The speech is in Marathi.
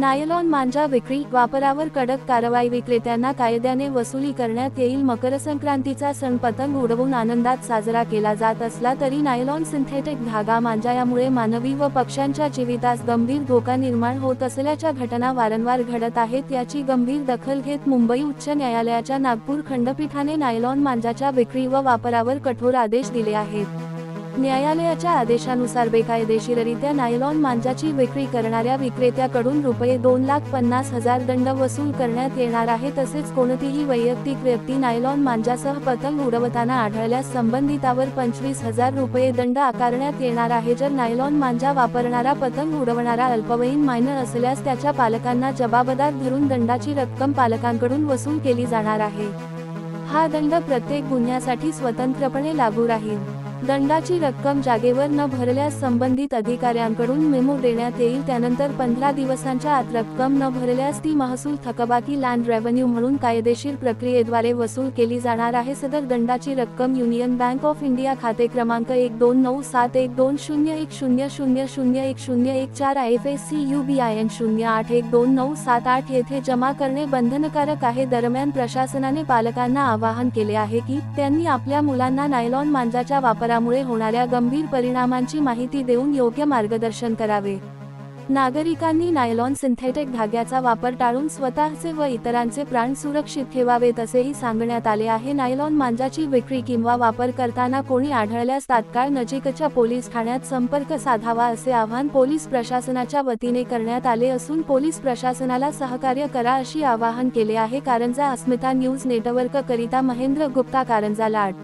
नायलॉन मांजा विक्री वापरावर कडक कारवाई विक्रेत्यांना कायद्याने वसुली करण्यात येईल. मकर संक्रांतीचा सण पतंग उडवून आनंदात साजरा केला जात असला तरी नायलॉन सिंथेटिक धागा मांजा यामुळे मानवी व पक्ष्यांच्या जीवितास गंभीर धोका निर्माण होत असल्याच्या घटना वारंवार घडत आहेत. याची गंभीर दखल घेत मुंबई उच्च न्यायालयाच्या नागपूर खंडपीठाने नायलॉन मांजाच्या विक्री व वापरावर कठोर आदेश दिले आहेत. न्यायालयाच्या आदेशानुसार बेकायदेशीररित्या नायलॉन मांजाची विक्री करणाऱ्या विक्रेत्याकडून रुपये दोन लाख पन्नास हजार दंड वसूल करण्यात येणार आहे तसेच कोणतीही वैयक्तिक व्यक्ती नायलॉन मांजासह पतंग उडवताना आढळल्यास संबंधितावर पंचवीस हजार रुपये दंड आकारण्यात येणार आहे. जर नायलॉन मांजा वापरणारा पतंग उडवणारा अल्पवयीन मायनर असल्यास त्याच्या पालकांना जबाबदार धरून दंडाची रक्कम पालकांकडून वसूल केली जाणार आहे. हा दंड प्रत्येक गुन्ह्यासाठी स्वतंत्रपणे लागू राहील. दंडाची रक्कम जागेवर न भरल्यास संबंधित अधिकाऱ्यांकडून मेमो देण्यात येईल. त्यानंतर पंधरा दिवसांच्या आत रक्कम न भरल्यास ती महसूल थकबाकी लँड रेव्हन्यू म्हणून कायदेशीर प्रक्रियेद्वारे वसूल केली जाणार आहे. सदर दंडाची रक्कम युनियन बँक ऑफ इंडिया खाते क्रमांक एक दोन नऊ सात एक दोन शून्य एक शून्य शून्य शून्य एक शून्य एक चार F S C U B I N शून्य आठ एक दोन नऊ सात आठ येथे जमा करणे बंधनकारक आहे. दरम्यान प्रशासनाने पालकांना आवाहन केले आहे की त्यांनी आपल्या मुलांना नायलॉन मांजाच्या वापरामुळे होणाऱ्या गंभीर परिणामांची माहिती देऊन योग्य मार्गदर्शन करावे. नागरिकांनी नायलॉन सिंथेटिक धाग्याचा वापर टाळून स्वतःचे व इतरांचे प्राण सुरक्षित ठेवावेत असेही सांगण्यात आले आहे. नायलॉन मांजाची विक्री किंवा वापर करताना कोणी आढळल्यास तात्काळ नजीकच्या पोलीस ठाण्यात संपर्क साधावा असे आवाहन पोलीस प्रशासनाच्या वतीने करण्यात आले असून पोलीस प्रशासनाला सहकार्य करा अशी आवाहन केले आहे. कारंजा अस्मिता न्यूज नेटवर्क करिता महेंद्र गुप्ता कारंजा लाट